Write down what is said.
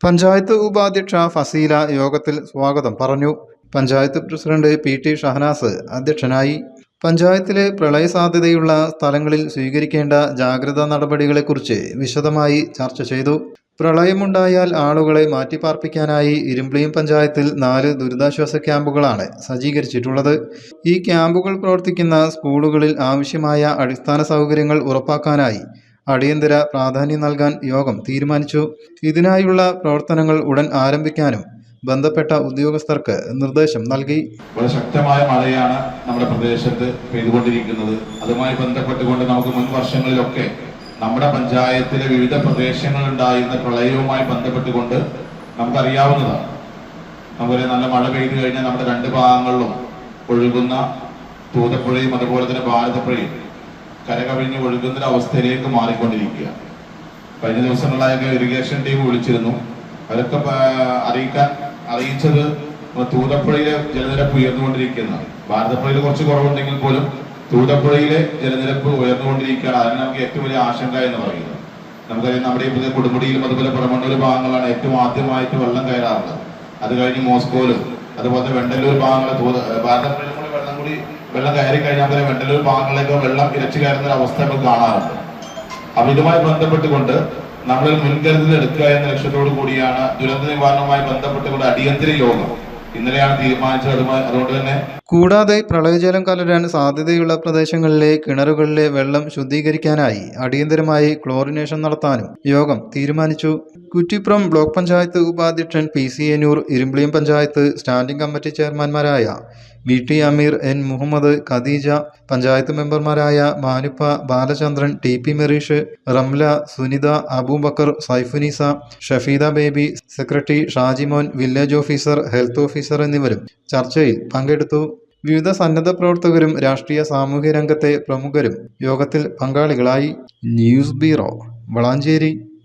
പഞ്ചായത്ത് ഉപാധ്യക്ഷ ഫസീല യോഗത്തിൽ സ്വാഗതം പറഞ്ഞു. Panchayat president P T Shahanas അധ്യക്ഷനായി. പഞ്ചായത്തിലെ പ്രളയ സാധ്യതയുള്ള സ്ഥലങ്ങളിൽ സ്വീകരിക്കേണ്ട ജാഗ്രതാ നടപടികളെക്കുറിച്ച് വിശദമായി ചർച്ച ചെയ്തു. പ്രളയമുണ്ടായാൽ ആളുകളെ മാറ്റിപ്പാർപ്പിക്കാനായി ഇരുമ്പിളിയും പഞ്ചായത്തിൽ നാല് ദുരിതാശ്വാസ ക്യാമ്പുകളാണ് സജ്ജീകരിച്ചിട്ടുള്ളത്. ഈ ക്യാമ്പുകൾ പ്രവർത്തിക്കുന്ന സ്കൂളുകളിൽ ആവശ്യമായ അടിസ്ഥാന സൗകര്യങ്ങൾ ഉറപ്പാക്കാനായി അടിയന്തര പ്രാധാന്യം നൽകാൻ യോഗം തീരുമാനിച്ചു. ഇതിനായുള്ള പ്രവർത്തനങ്ങൾ ഉടൻ ആരംഭിക്കാനും ബന്ധപ്പെട്ട ഉദ്യോഗസ്ഥർക്ക് നിർദ്ദേശം നൽകി. ശക്തമായ മഴയാണ് നമ്മുടെ പ്രദേശത്ത് പെയ്തുകൊണ്ടിരിക്കുന്നത്. അതുമായി ബന്ധപ്പെട്ടുകൊണ്ട് നമുക്ക് മുൻ വർഷങ്ങളിലൊക്കെ നമ്മുടെ പഞ്ചായത്തിലെ വിവിധ പ്രദേശങ്ങളുണ്ടായിരുന്ന പ്രളയവുമായി ബന്ധപ്പെട്ടുകൊണ്ട് നമുക്കറിയാവുന്നതാണ്. അതുപോലെ നല്ല മഴ പെയ്തു കഴിഞ്ഞാൽ നമ്മുടെ രണ്ട് ഭാഗങ്ങളിലും ഒഴുകുന്ന തൂതപ്പുഴയും അതുപോലെ തന്നെ ഭാരതപ്പുഴയും കരകവിഞ്ഞ് ഒഴുകുന്ന ഒരു അവസ്ഥയിലേക്ക് മാറിക്കൊണ്ടിരിക്കുക. കഴിഞ്ഞ ദിവസങ്ങളിലായൊക്കെ ഇറിഗേഷൻ ടീം വിളിച്ചിരുന്നു. അവരൊക്കെ അറിയിക്കാൻ അറിയിച്ചത് തൂതപ്പുഴയിലെ ജലനിരപ്പ് ഉയർന്നുകൊണ്ടിരിക്കുന്ന ഭാരതപ്പുഴയിൽ കുറച്ച് കുറവുണ്ടെങ്കിൽ പോലും തൂതപ്പുഴയിലെ ജലനിരപ്പ് ഉയർന്നുകൊണ്ടിരിക്കുകയാണ്. അതിന് നമുക്ക് ഏറ്റവും വലിയ ആശങ്ക എന്ന് പറയുന്നത്. നമുക്കറിയാം നമ്മുടെ ഇപ്പോൾ കൊടുമുടിയിലും അതുപോലെ പുറമണ്ണൂർ ഭാഗങ്ങളാണ് ഏറ്റവും ആദ്യമായിട്ട് വെള്ളം കയറാറുള്ളത്. അത് കഴിഞ്ഞ് മോസ്കോയിലും അതുപോലെ വെണ്ടല്ലൂർ ഭാഗങ്ങളെ ഭാരതപ്പുഴയിലും കൂടി വെള്ളം കൂടി വെള്ളം കയറി കഴിഞ്ഞാൽ തന്നെ വെണ്ടലൂർ ഭാഗങ്ങളിലേക്ക് വെള്ളം ഇരച്ചു കയറുന്ന ഒരു അവസ്ഥ നമ്മൾ കാണാറുണ്ട്. അപ്പൊ ഇതുമായി ബന്ധപ്പെട്ടുകൊണ്ട് നമ്മൾ മുൻകരുതൽ എടുക്കുക എന്ന ലക്ഷ്യത്തോടു കൂടിയാണ് ദുരന്ത നിവാരണവുമായി ബന്ധപ്പെട്ടുകൊണ്ട് അടിയന്തര യോഗം ഇന്നലെയാണ് തീരുമാനിച്ചത്. അതുകൊണ്ട് തന്നെ കൂടാതെ പ്രളയജലം കലരാൻ സാധ്യതയുള്ള പ്രദേശങ്ങളിലെ കിണറുകളിലെ വെള്ളം ശുദ്ധീകരിക്കാനായി അടിയന്തരമായി ക്ലോറിനേഷൻ നടത്താനും യോഗം തീരുമാനിച്ചു. കുറ്റിപ്പുറം ബ്ലോക്ക് പഞ്ചായത്ത് ഉപാധ്യക്ഷൻ P C Enoor Irimbiliyam panchayat standing committee ചെയർമാൻമാരായ V T Ameer N Muhammad Khadeeja panchayat മെമ്പർമാരായ Manuppa Balachandran T P Mereesh Ramla Sunitha Aboobacker Saifunisa Shafeeda Baby secretary Shajimon village officer health officer എന്നിവരും ചർച്ചയിൽ പങ്കെടുത്തു. വിവിധ സന്നദ്ധ പ്രവർത്തകരും രാഷ്ട്രീയ സാമൂഹ്യ രംഗത്തെ പ്രമുഖരും യോഗത്തിൽ പങ്കാളികളായി. News bureau Valanchery.